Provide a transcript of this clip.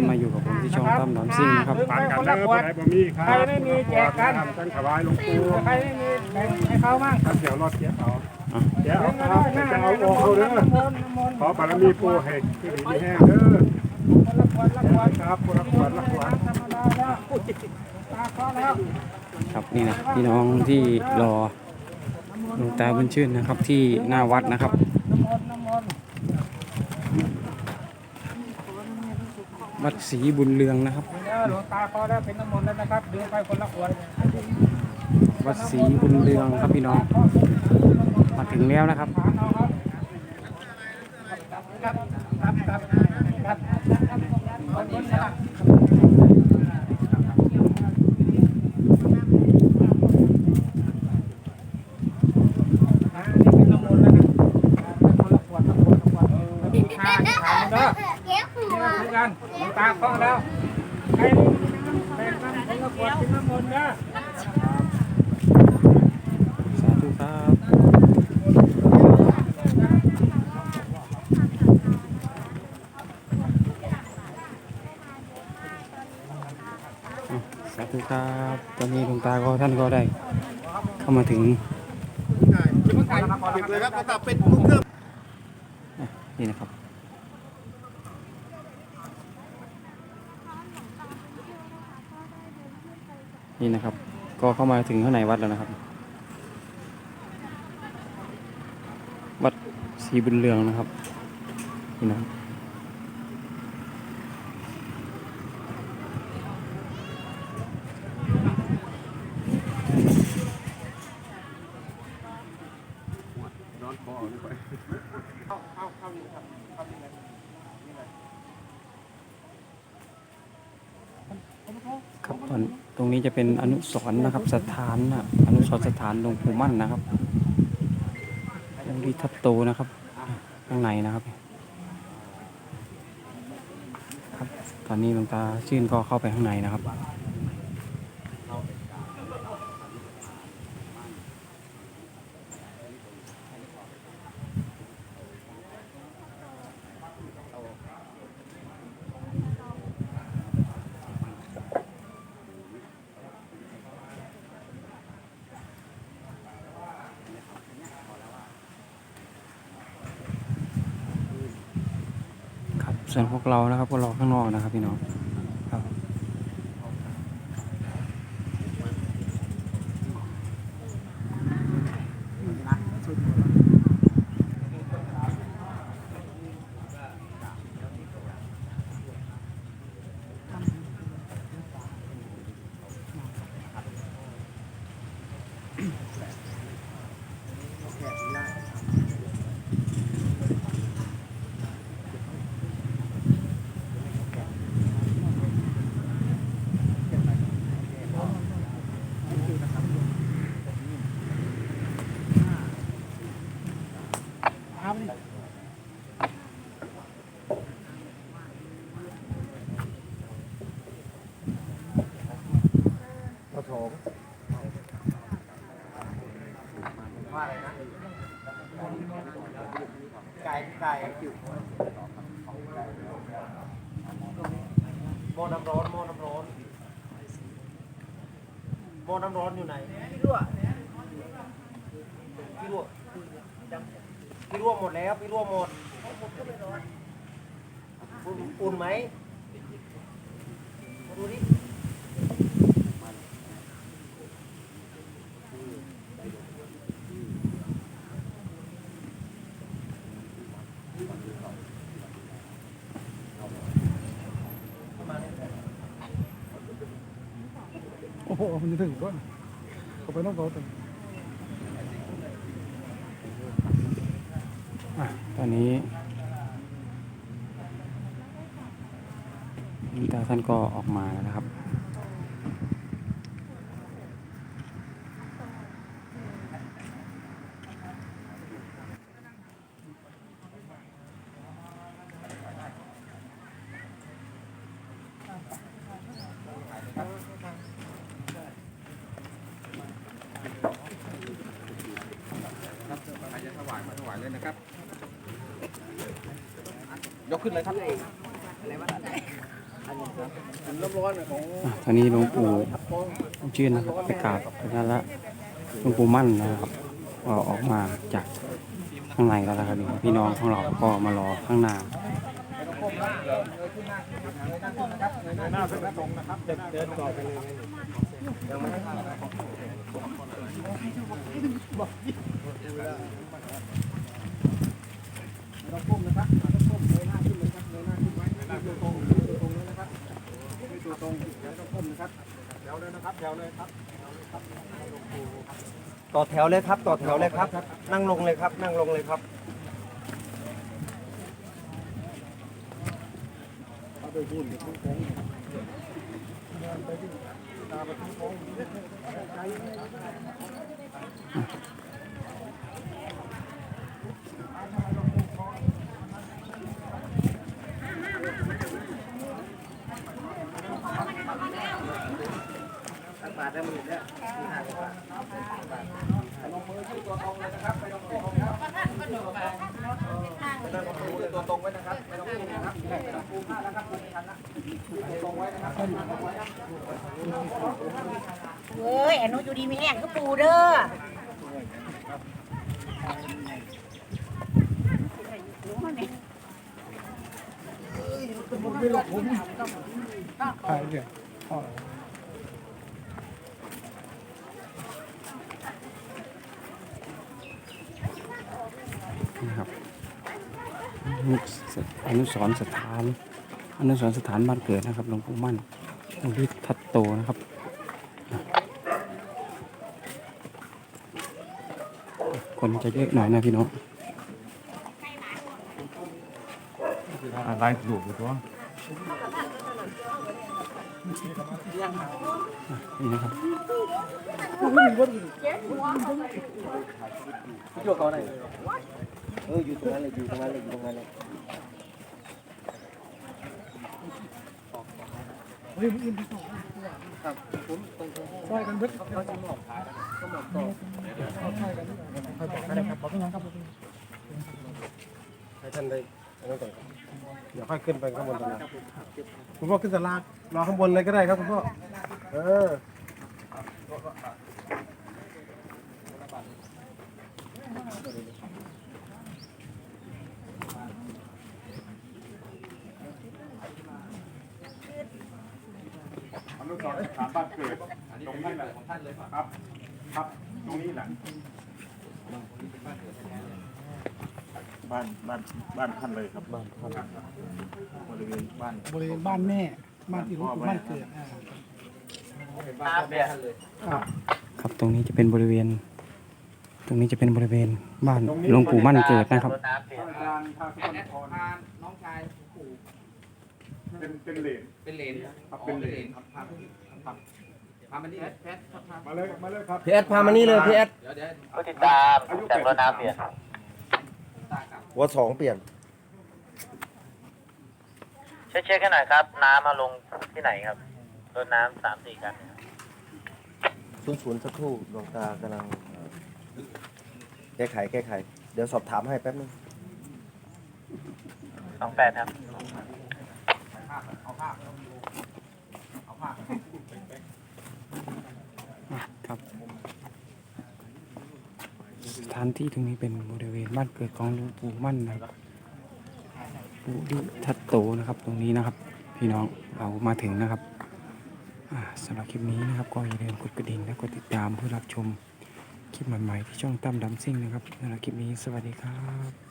นมาอยู่กับผมที่ช่องตั้มน้ำซิ่งนะครับปานกันเด้อผู้ใดบ่มีครับใครไม่มีแจกกันตั้งถวายหลวงปู่ใครไม่มีแบ่งให้เขาบ้างท่านเดี๋ยวรอดเสียเอาอะเดี๋ยวเอาครับจะเอาโอ่งเขาเด้อน้ำมนต์น้ำมนต์ขอบารมีปู่ให้คือดีมีแห้งเด้อคนละขวดละขวดครับผู้ละขวดละขวดธรรมดาแล้วตาเขาแล้วครับนี่นะพี่น้องที่รอหลวงตาบุญชื่นนะครับที่หน้าวัดนะครับ น้ำมนต์น้ำมนต์ วัดศรีบุญเรืองนะครับเด้อหลวงตาเขาแล้วเป็นน้ำมนต์แล้วนะครับดึงไปคนละขวดวัดศรีบุญเรืองครับพี่น้อง มาถึงแล้วนะครับฐานเอาครับครับครับครับครับวันนี้นะอ่านี่เป็นน้ำมนต์แล้วนะคนละขวดละขวดละขวดแล้วมีค่าที่ฐานเด้อ เก็บหั นี่ ว คือกันหลวง ตาคล้องแล้วใครแบ่งน้ำคนละขวดเป็นน้ำมนต์เด้อสาธุครับอะสาธุครับตอนนี้หลวงตาก็ท่านก็ได้ เข้ามาถึงเก็บเลยครับกระตับเป็ดลูกเครื่องนี่นะครับ นี่นะครับ ก็เข้ามาถึงข้างในวัดแล้วนะครับ วัดสีบุญเรืองนะครับ นี่นะครับ นอนคอนี่ไป ครับตอนตรงนี้จะเป็นอนุสรณ์นะครับ สถานนะอนุสรณ์สถานหลวงปู่มั่นนะครับหลวงดีทัตโตนะครับข้างในนะครับ ครับ ตอนนี้หลวงตาชื่นก็เข้าไปข้างในนะครับ ส่วนพวกเรานะครับพวกเราข้างนอกนะครับพี่น้องครับ หม้อน้ำร้อนหม้อน้ำร้อนหม้อน้ำร้อนอยู่ไหนพี่รั่วพี่รั่วพี่รั่วหมดแล้วพี่รั่วหมดอุ่นอุ่นไหม โอ้โห มันจะถึงก่อนเขาไปน้องเขาแต่อะตอนนี้ตาท่านก็ออกมาแล้วนะครับ ยกขึ้นเลยครับน้ำร้อนของอะตอนนี้หลวงปู่ชื่นนะครับไปกราบพระละหลวงปู่มั่นนะครับก็ออกมาจากข้างในแล้วนะครับนี่พี่น้องของเราก็มารอข้างหน้าเดินต่อไปเลย เราก้มนะครับเราก้มเงยหน้าขึ้นเลยครับเงยหน้าขึ้นไว้ตัวตรงตัวตรงเลยนะครับไม่ตัวตรงเดี๋ยวต้องก้มนะครับแถวเลยนะครับแถวเลยครับต่อแถวเลยครับ ต่อแถวเลยครับ นั่งลงเลยครับ นั่งลงเลยครับเอาไปพูดเดินไปที่ตาไปทุกคนใจตัก บาทได้หมื่นเนี่ยมีห้าสิบบาทลงมือที่ตัวตรงเลยนะครับไม่ต้องก้มครับไม่ต้องก้มเลย ตัวตรงไว้นะครับไม่ต้องก้มนะครับไม่ต้องก้มมานะครับไม่ทันนะตรงไว้นะครับเอ้ยอนุอยู่ดีมีแห้งก็ปูเด้อใช่เนี่ยอ๋ นะครับนี่อนุสรณ์สถานอนุสรณ์สถานบ้านเกิดนะครับหลวงปู่มั่นหลวงพี่ทัตโตนะครับคนจะเยอะหน่อยนะพี่น้องอะไรถูกตัวนี่นะครับช่วยเขาหน่อย เอออยู่ตรงนั้นเลยอยู่ตรงนั้นเลยอยู่ตรงนั้นเลยเฮ้ยมึงอินที่สองครับผมตรงตรงใช่กันเบิดเขาจะหมอบขายก็หมอบต่อใช่กันใครบอกอะไรครับบอกยังครับให้ท่านได้อันนั้นก่อนเดี๋ยวค่อยขึ้นไปข้างบนตรงนั้นคุณพ่อขึ้นสลากรอข้างบนเลยก็ได้ครับคุณพ่อเออ อนุสรณ์สถานบ้านเกิดตรงนี้แหละของท่านเลยครับ ครับตรงนี้แหละบ้านบ้านบ้านท่านเลยครับบ้านท่านบริเวณบ้านบริเวณบ้านแม่บ้านที่หลวงปู่บ้านเกิดอ่าครับตรงนี้จะเป็นบริเวณ ตรงนี้จะเป็นบริเวณบ้านหลวงปู่มั่นเกิดนะครับอาจารย์ภาคสุนทรพาน้องชายปู่เป็นเป็นเหรนเป็นเหรนครับเป็นเหรนครับ พาพาพามานี่แพทครับพามาเลยมาเลยครับพี่แอดพามานี่เลยพี่แอดเดี๋ยวเดี๋ยวผู้ติดตามจากรถน้ำเปลี่ยนตากับหัวสองเปลี่ยนเช็คเช็คให้หน่อยครับ น้ำมาลงที่ไหนครับรถน้ำสามสี่คันเนี่ยศูนย์ศูนย์สักครู่ดวงตากำลังแก้ไขแก้ไข เดี๋ยวสอบถามให้แป๊บนึงสองแปดครับ ครับ สถานที่ตรงนี้เป็นบริเวณบ้านเกิดของหลวงปู่มั่นนะครับปู่ดิทัตโตนะครับ ตรงนี้นะครับ พี่น้องเรามาถึงนะครับสำหรับคลิปนี้นะครับ ก็อย่าลืมกดกระดิ่งและกดติดตามเพื่อรับชมคลิปใหม่ๆที่ช่องตั้มดำซิ่งนะครับสำหรับคลิปนี้สวัสดีครับ